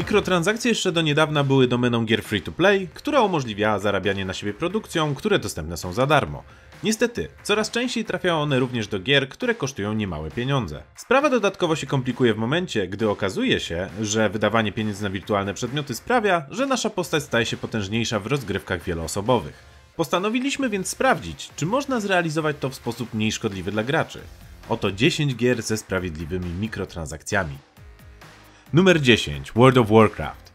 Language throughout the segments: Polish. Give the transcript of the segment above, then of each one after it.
Mikrotransakcje jeszcze do niedawna były domeną gier free-to-play, która umożliwiała zarabianie na siebie produkcją, które dostępne są za darmo. Niestety, coraz częściej trafiają one również do gier, które kosztują niemałe pieniądze. Sprawa dodatkowo się komplikuje w momencie, gdy okazuje się, że wydawanie pieniędzy na wirtualne przedmioty sprawia, że nasza postać staje się potężniejsza w rozgrywkach wieloosobowych. Postanowiliśmy więc sprawdzić, czy można zrealizować to w sposób mniej szkodliwy dla graczy. Oto 10 gier ze sprawiedliwymi mikrotransakcjami. Numer 10 World of Warcraft.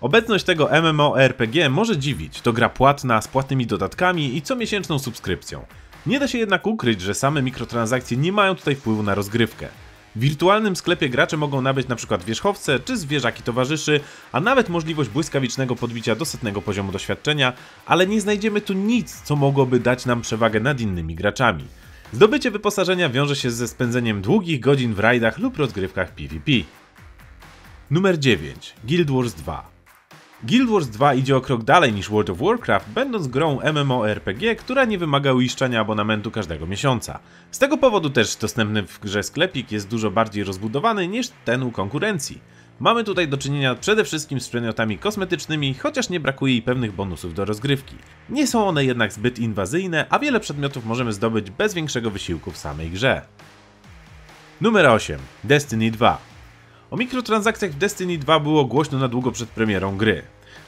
Obecność tego MMORPG może dziwić, to gra płatna z płatnymi dodatkami i comiesięczną subskrypcją. Nie da się jednak ukryć, że same mikrotransakcje nie mają tutaj wpływu na rozgrywkę. W wirtualnym sklepie gracze mogą nabyć np. wierzchowce czy zwierzaki towarzyszy, a nawet możliwość błyskawicznego podbicia do setnego poziomu doświadczenia, ale nie znajdziemy tu nic, co mogłoby dać nam przewagę nad innymi graczami. Zdobycie wyposażenia wiąże się ze spędzeniem długich godzin w rajdach lub rozgrywkach PvP. Numer 9. Guild Wars 2 Guild Wars 2 idzie o krok dalej niż World of Warcraft, będąc grą MMORPG, która nie wymaga uiszczania abonamentu każdego miesiąca. Z tego powodu też dostępny w grze sklepik jest dużo bardziej rozbudowany niż ten u konkurencji. Mamy tutaj do czynienia przede wszystkim z przedmiotami kosmetycznymi, chociaż nie brakuje i pewnych bonusów do rozgrywki. Nie są one jednak zbyt inwazyjne, a wiele przedmiotów możemy zdobyć bez większego wysiłku w samej grze. Numer 8. Destiny 2 o mikrotransakcjach w Destiny 2 było głośno na długo przed premierą gry.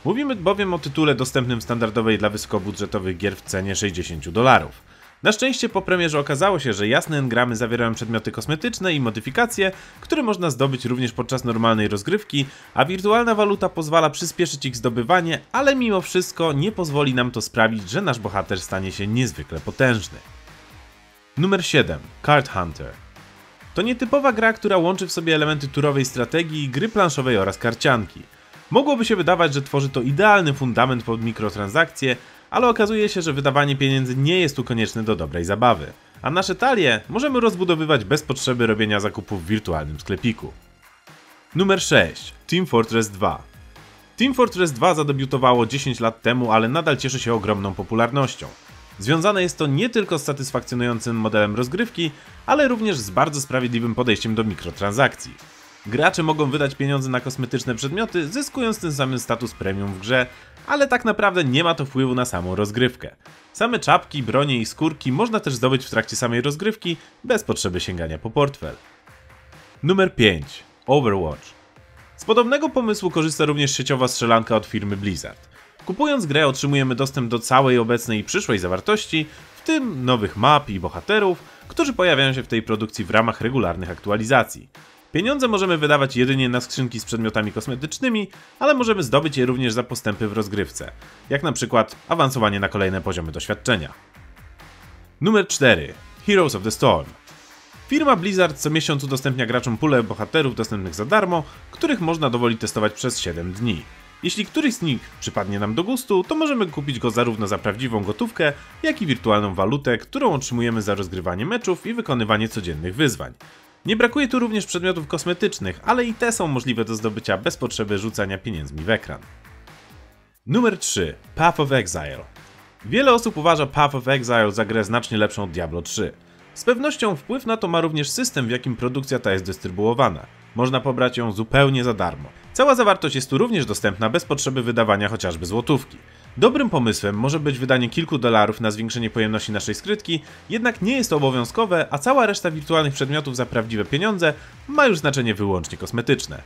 Mówimy bowiem o tytule dostępnym standardowej dla wysokobudżetowych gier w cenie 60 dolarów. Na szczęście po premierze okazało się, że jasne engramy zawierają przedmioty kosmetyczne i modyfikacje, które można zdobyć również podczas normalnej rozgrywki, a wirtualna waluta pozwala przyspieszyć ich zdobywanie, ale mimo wszystko nie pozwoli nam to sprawić, że nasz bohater stanie się niezwykle potężny. Numer 7. Card Hunter to nietypowa gra, która łączy w sobie elementy turowej strategii, gry planszowej oraz karcianki. Mogłoby się wydawać, że tworzy to idealny fundament pod mikrotransakcje, ale okazuje się, że wydawanie pieniędzy nie jest tu konieczne do dobrej zabawy. A nasze talie możemy rozbudowywać bez potrzeby robienia zakupów w wirtualnym sklepiku. Numer 6. Team Fortress 2 Team Fortress 2 zadebiutowało 10 lat temu, ale nadal cieszy się ogromną popularnością. Związane jest to nie tylko z satysfakcjonującym modelem rozgrywki, ale również z bardzo sprawiedliwym podejściem do mikrotransakcji. Gracze mogą wydać pieniądze na kosmetyczne przedmioty, zyskując tym samym status premium w grze, ale tak naprawdę nie ma to wpływu na samą rozgrywkę. Same czapki, bronie i skórki można też zdobyć w trakcie samej rozgrywki, bez potrzeby sięgania po portfel. Numer 5. Overwatch. Z podobnego pomysłu korzysta również sieciowa strzelanka od firmy Blizzard. Kupując grę otrzymujemy dostęp do całej obecnej i przyszłej zawartości, w tym nowych map i bohaterów, którzy pojawiają się w tej produkcji w ramach regularnych aktualizacji. Pieniądze możemy wydawać jedynie na skrzynki z przedmiotami kosmetycznymi, ale możemy zdobyć je również za postępy w rozgrywce, jak na przykład awansowanie na kolejne poziomy doświadczenia. Numer 4. Heroes of the Storm. Firma Blizzard co miesiąc udostępnia graczom pulę bohaterów dostępnych za darmo, których można dowoli testować przez 7 dni. Jeśli któryś z nich przypadnie nam do gustu, to możemy kupić go zarówno za prawdziwą gotówkę, jak i wirtualną walutę, którą otrzymujemy za rozgrywanie meczów i wykonywanie codziennych wyzwań. Nie brakuje tu również przedmiotów kosmetycznych, ale i te są możliwe do zdobycia bez potrzeby rzucania pieniędzmi w ekran. Numer 3. Path of Exile. Wiele osób uważa Path of Exile za grę znacznie lepszą od Diablo 3. Z pewnością wpływ na to ma również system, w jakim produkcja ta jest dystrybuowana. Można pobrać ją zupełnie za darmo. Cała zawartość jest tu również dostępna bez potrzeby wydawania chociażby złotówki. Dobrym pomysłem może być wydanie kilku dolarów na zwiększenie pojemności naszej skrytki, jednak nie jest to obowiązkowe, a cała reszta wirtualnych przedmiotów za prawdziwe pieniądze ma już znaczenie wyłącznie kosmetyczne.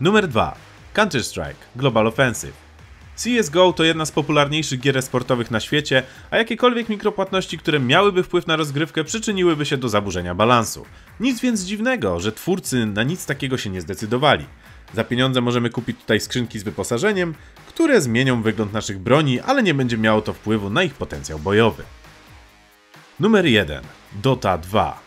Numer 2. Counter-Strike Global Offensive CSGO to jedna z popularniejszych gier sportowych na świecie, a jakiekolwiek mikropłatności, które miałyby wpływ na rozgrywkę, przyczyniłyby się do zaburzenia balansu. Nic więc dziwnego, że twórcy na nic takiego się nie zdecydowali. Za pieniądze możemy kupić tutaj skrzynki z wyposażeniem, które zmienią wygląd naszych broni, ale nie będzie miało to wpływu na ich potencjał bojowy. Numer 1. Dota 2.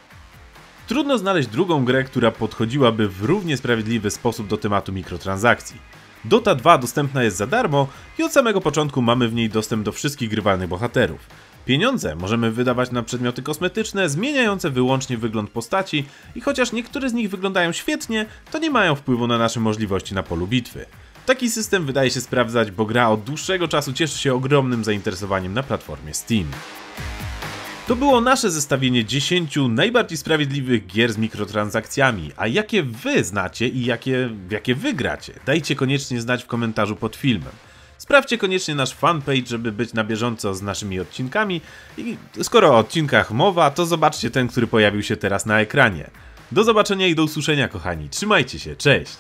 Trudno znaleźć drugą grę, która podchodziłaby w równie sprawiedliwy sposób do tematu mikrotransakcji. Dota 2 dostępna jest za darmo i od samego początku mamy w niej dostęp do wszystkich grywalnych bohaterów. Pieniądze możemy wydawać na przedmioty kosmetyczne, zmieniające wyłącznie wygląd postaci i chociaż niektóre z nich wyglądają świetnie, to nie mają wpływu na nasze możliwości na polu bitwy. Taki system wydaje się sprawdzać, bo gra od dłuższego czasu cieszy się ogromnym zainteresowaniem na platformie Steam. To było nasze zestawienie 10 najbardziej sprawiedliwych gier z mikrotransakcjami. A jakie wy znacie i jakie, jakie wy gracie? Dajcie koniecznie znać w komentarzu pod filmem. Sprawdźcie koniecznie nasz fanpage, żeby być na bieżąco z naszymi odcinkami i skoro o odcinkach mowa, to zobaczcie ten, który pojawił się teraz na ekranie. Do zobaczenia i do usłyszenia kochani, trzymajcie się, cześć!